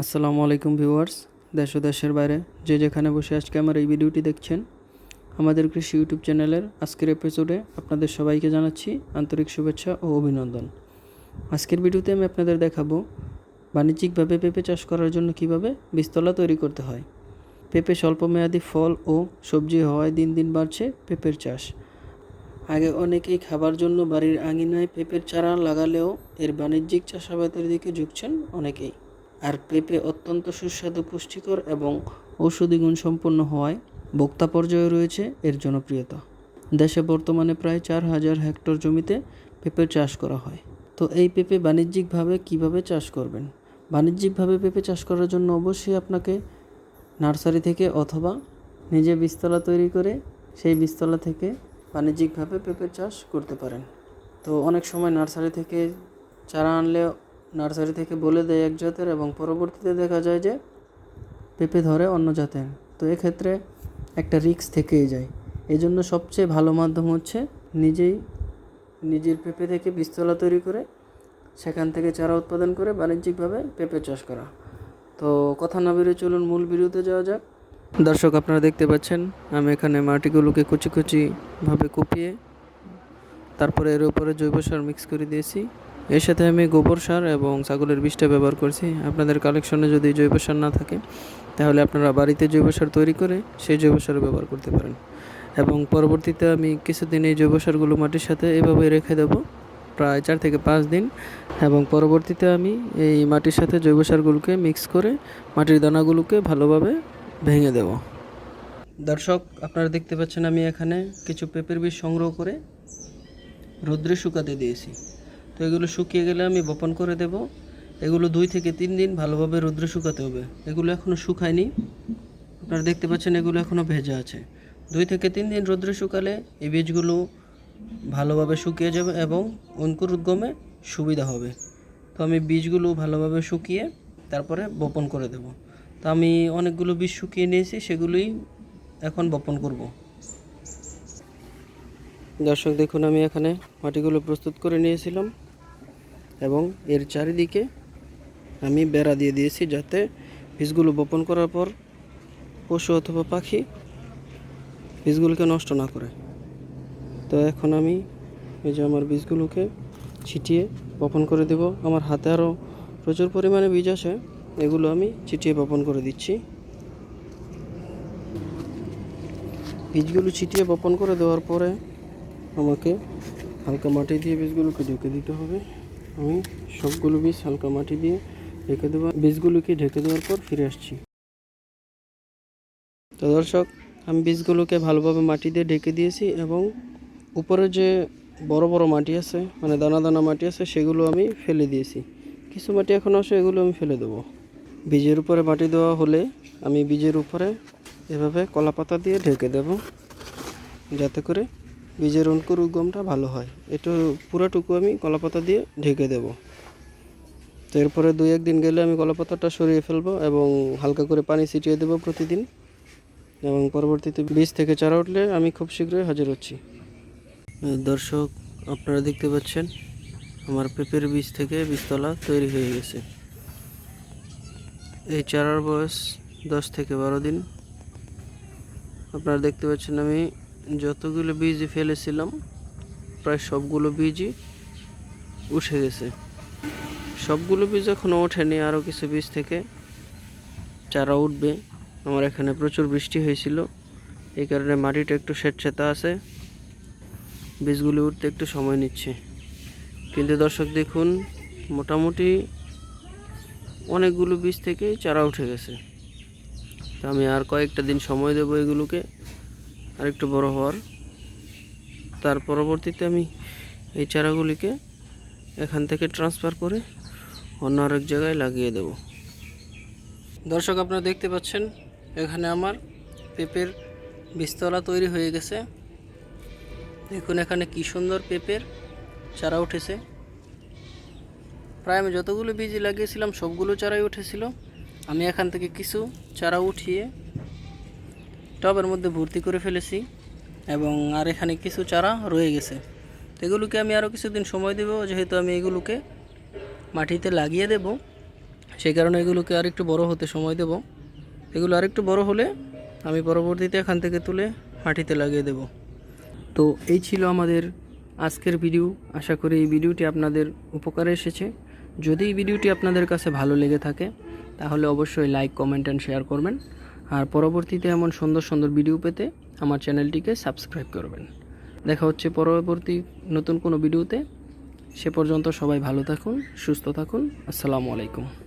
আসসালামু আলাইকুম ভিউয়ার্স, দেশ ও দেশের বাইরে যে যেখানে বসে আজকে আমার এই ভিডিওটি দেখছেন, আমাদের কৃষি ইউটিউব চ্যানেলের আজকের এপিসোডে আপনাদের সবাইকে জানাচ্ছি আন্তরিক শুভেচ্ছা ও অভিনন্দন। আজকের ভিডিওতে আমি আপনাদের দেখাবো বাণিজ্যিকভাবে পেঁপে চাষ করার জন্য কীভাবে বীজতলা তৈরি করতে হয়। পেঁপে স্বল্পমেয়াদী ফল ও সবজি হওয়ায় দিন দিন বাড়ছে পেঁপের চাষ। আগে অনেকেই খাবার জন্য বাড়ির আঙিনায় পেঁপের চারা লাগালেও এর বাণিজ্যিক চাষাবাদের দিকে ঝুঁকছেন অনেকেই। আর পেঁপে অত্যন্ত সুস্বাদু, পুষ্টিকর এবং ঔষধি গুণ সম্পন্ন হওয়ায় ভোক্তা পর্যায়ে রয়েছে এর জনপ্রিয়তা। দেশে বর্তমানে প্রায় চার হাজার হেক্টর জমিতে পেঁপের চাষ করা হয়। তো এই পেঁপে বাণিজ্যিকভাবে কীভাবে চাষ করবেন? বাণিজ্যিকভাবে পেঁপে চাষ করার জন্য অবশ্যই আপনাকে নার্সারি থেকে অথবা নিজে বীজতলা তৈরি করে সেই বীজতলা থেকে বাণিজ্যিকভাবে পেঁপের চাষ করতে পারেন। তো অনেক সময় নার্সারি থেকে চারা আনলে নার্সারি থেকে বলে দেয় এক জাতের এবং পরবর্তীতে দেখা যায় যে পেঁপে ধরে অন্য জাতের। তো এক্ষেত্রে একটা রিস্ক থেকেই যায়। এই জন্য সবচেয়ে ভালো মাধ্যম হচ্ছে নিজেই নিজের পেঁপে থেকে বীজতলা তৈরি করে সেখান থেকে চারা উৎপাদন করে বাণিজ্যিকভাবে পেঁপে চাষ করা। তো কথা না বেরিয়ে চলুন মূল বিরুদ্ধে যাওয়া যাক। দর্শক, আপনারা দেখতে পাচ্ছেন, আমি এখানে মাটিগুলোকে কুচি কুচিভাবে কুপিয়ে তারপরে এর উপরে জৈব সার মিক্স করে দিয়েছি। এর সাথে আমি গোবর সার এবং ছাগলের বিষটা ব্যবহার করছি। আপনাদের কালেকশনে যদি জৈব সার না থাকে, তাহলে আপনারা বাড়িতে জৈব সার তৈরি করে সেই জৈব সার ব্যবহার করতে পারেন। এবং পরবর্তীতে আমি কিছুদিন এই জৈব সারগুলো মাটির সাথে এভাবে রেখে দেবো, প্রায় চার থেকে পাঁচ দিন। এবং পরবর্তীতে আমি এই মাটির সাথে জৈব সারগুলোকে মিক্স করে মাটির দানাগুলোকে ভালোভাবে ভেঙে দেব। দর্শক, আপনারা দেখতে পাচ্ছেন আমি এখানে কিছু পেঁপের বীজ সংগ্রহ করে রৌদ্রে শুকাতে দিয়েছি। তো এগুলো শুকিয়ে গেলে আমি বপন করে দেব। এগুলো দুই থেকে তিন দিন ভালোভাবে রোদ্রে শুকাতে হবে। এগুলো এখনও শুকায়নি। আপনারা দেখতে পাচ্ছেন এগুলো এখনও ভেজা আছে। দুই থেকে তিন দিন রোদ্রে শুকালে এই বীজগুলো ভালোভাবে শুকিয়ে যাবে এবং অঙ্কুর উদ্গমে সুবিধা হবে। তো আমি বীজগুলো ভালোভাবে শুকিয়ে তারপরে বপন করে দেব। তো আমি অনেকগুলো বীজ শুকিয়ে নিয়েছি, সেগুলোই এখন বপন করব। দর্শক, দেখুন আমি এখানে মাটিগুলো প্রস্তুত করে নিয়েছিলাম। এবং এর চারিদিকে আমি বেড়া দিয়ে দিয়েছি যাতে বীজগুলো বপন করার পর পশু অথবা পাখি বীজগুলোকে নষ্ট না করে। তো এখন আমি এই যে আমার বীজগুলোকে ছিটিয়ে বপন করে দেব। আমার হাতে আরও প্রচুর পরিমাণে বীজ আছে, এগুলো আমি ছিটিয়ে বপন করে দিচ্ছি। বীজগুলো ছিটিয়ে বপন করে দেওয়ার পরে আমাকে হালকা মাটি দিয়ে বীজগুলোকে ঢেকে দিতে হবে। আমি সবগুলো বীজ হালকা মাটি দিয়ে ঢেকে দেবো। বীজগুলোকে ঢেকে দেওয়ার পর ফিরে আসছি। তো দর্শক, আমি বীজগুলোকে ভালোভাবে মাটি দিয়ে ঢেকে দিয়েছি এবং উপরে যে বড় বড় মাটি আছে মানে দানা দানা মাটি আছে, সেগুলো আমি ফেলে দিয়েছি। কিছু মাটি এখন আসে এগুলো আমি ফেলে দেবো। বীজের উপরে মাটি দেওয়া হলে আমি বীজের উপরে এভাবে কলা পাতা দিয়ে ঢেকে দেব, যাতে করে বীজের অঙ্কুর উদ্গমটা ভালো হয়। এটা পুরোটুকু আমি কলাপাতা দিয়ে ঢেকে দেব। তো এরপরে দুই একদিন গেলে আমি কলাপাতাটা সরিয়ে ফেলব এবং হালকা করে পানি ছিটিয়ে দেবো প্রতিদিন। এবং পরবর্তীতে বীজ থেকে চারা উঠলে আমি খুব শীঘ্রই হাজির হচ্ছি। দর্শক, আপনারা দেখতে পাচ্ছেন, আমার পেঁপের বীজ থেকে বীজতলা তৈরি হয়ে গেছে। এই চারার বয়স দশ থেকে বারো দিন। আপনারা দেখতে পাচ্ছেন আমি যতগুলো বীজ ফেলেছিলাম, প্রায় সবগুলো বীজই উঠে গেছে। সবগুলো বীজ এখনও ওঠেনি আরও কিছু বীজ থেকে চারা উঠবে। আমার এখানে প্রচুর বৃষ্টি হয়েছিল, এই কারণে মাটিটা একটু স্বেচ্ছাতা আছে। বীজগুলি উঠতে একটু সময় নিচ্ছে। কিন্তু দর্শক দেখুন, মোটামুটি অনেকগুলো বীজ থেকেই চারা উঠে গেছে। তো আমি আর কয়েকটা দিন সময় দেবো এগুলোকে। আর একটু বড় হওয়ার। তার পরবর্তীতে আমি এই চারাগুলিকে এখান থেকে ট্রান্সফার করে অন্য আরেক জায়গায় লাগিয়ে দেব। দর্শক, আপনারা দেখতে পাচ্ছেন, এখানে আমার পেঁপের বীজতলা তৈরি হয়ে গেছে। দেখুন এখানে কি সুন্দর পেঁপের চারা উঠেছে। প্রায় আমি যতগুলো বীজ লাগিয়েছিলাম, সবগুলো চারাই উঠেছিল। আমি এখান থেকে কিছু চারা উঠিয়ে টবের মধ্যে ভর্তি করে ফেলেছি এবং আর এখানে কিছু চারা রয়ে গেছে। এগুলোকে আমি আরও কিছুদিন সময় দেব, যেহেতু আমি এগুলোকে মাটিতে লাগিয়ে দেব। সেই কারণে এগুলোকে আরেকটু বড় হতে সময় দেব। এগুলো আরেকটু বড় হলে আমি পরবর্তীতে এখান থেকে তুলে মাটিতে লাগিয়ে দেব। তো এই ছিল আমাদের আজকের ভিডিও। আশা করি এই ভিডিওটি আপনাদের উপকারে এসেছে। যদি এই ভিডিওটি আপনাদের কাছে ভালো লেগে থাকে, তাহলে অবশ্যই লাইক, কমেন্ট অ্যান্ড শেয়ার করবেন। আর পরবর্তীতে এমন সুন্দর সুন্দর ভিডিও পেতে আমার চ্যানেলটিকে সাবস্ক্রাইব করবেন। দেখা হচ্ছে পরবর্তী নতুন কোনো ভিডিওতে সে পর্যন্ত সবাই ভালো থাকুন, সুস্থ থাকুন। আসসালামু আলাইকুম।